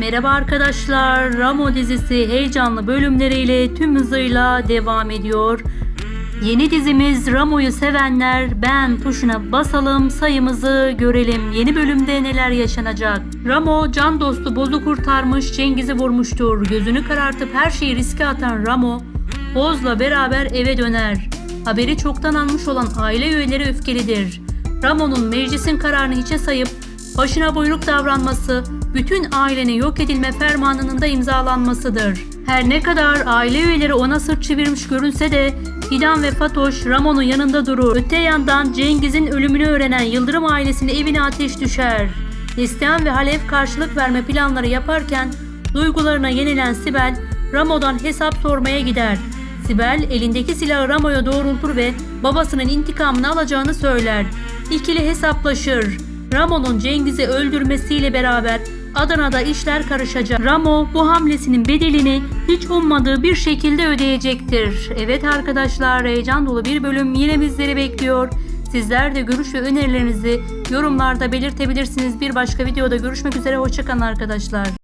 Merhaba arkadaşlar. Ramo dizisi heyecanlı bölümleriyle tüm hızıyla devam ediyor. Yeni dizimiz Ramo'yu sevenler ben tuşuna basalım sayımızı görelim. Yeni bölümde neler yaşanacak? Ramo can dostu Boz'u kurtarmış Cengiz'i vurmuştur. Gözünü karartıp her şeyi riske atan Ramo Boz'la beraber eve döner. Haberi çoktan almış olan aile üyeleri öfkelidir. Ramo'nun meclisin kararını hiçe sayıp başına buyruk davranması bütün ailenin yok edilme fermanının da imzalanmasıdır. Her ne kadar aile üyeleri ona sırt çevirmiş görünse de Fidan ve Fatoş Ramon'un yanında durur. Öte yandan Cengiz'in ölümünü öğrenen Yıldırım ailesinin evine ateş düşer. Neslihan ve Halef karşılık verme planları yaparken duygularına yenilen Sibel Ramo'dan hesap sormaya gider. Sibel elindeki silahı Ramo'ya doğrultur ve babasının intikamını alacağını söyler. İkili hesaplaşır. Ramo'nun Cengiz'i öldürmesiyle beraber Adana'da işler karışacak. Ramo bu hamlesinin bedelini hiç ummadığı bir şekilde ödeyecektir. Evet arkadaşlar heyecan dolu bir bölüm yine bizleri bekliyor. Sizler de görüş ve önerilerinizi yorumlarda belirtebilirsiniz. Bir başka videoda görüşmek üzere. Hoşçakalın arkadaşlar.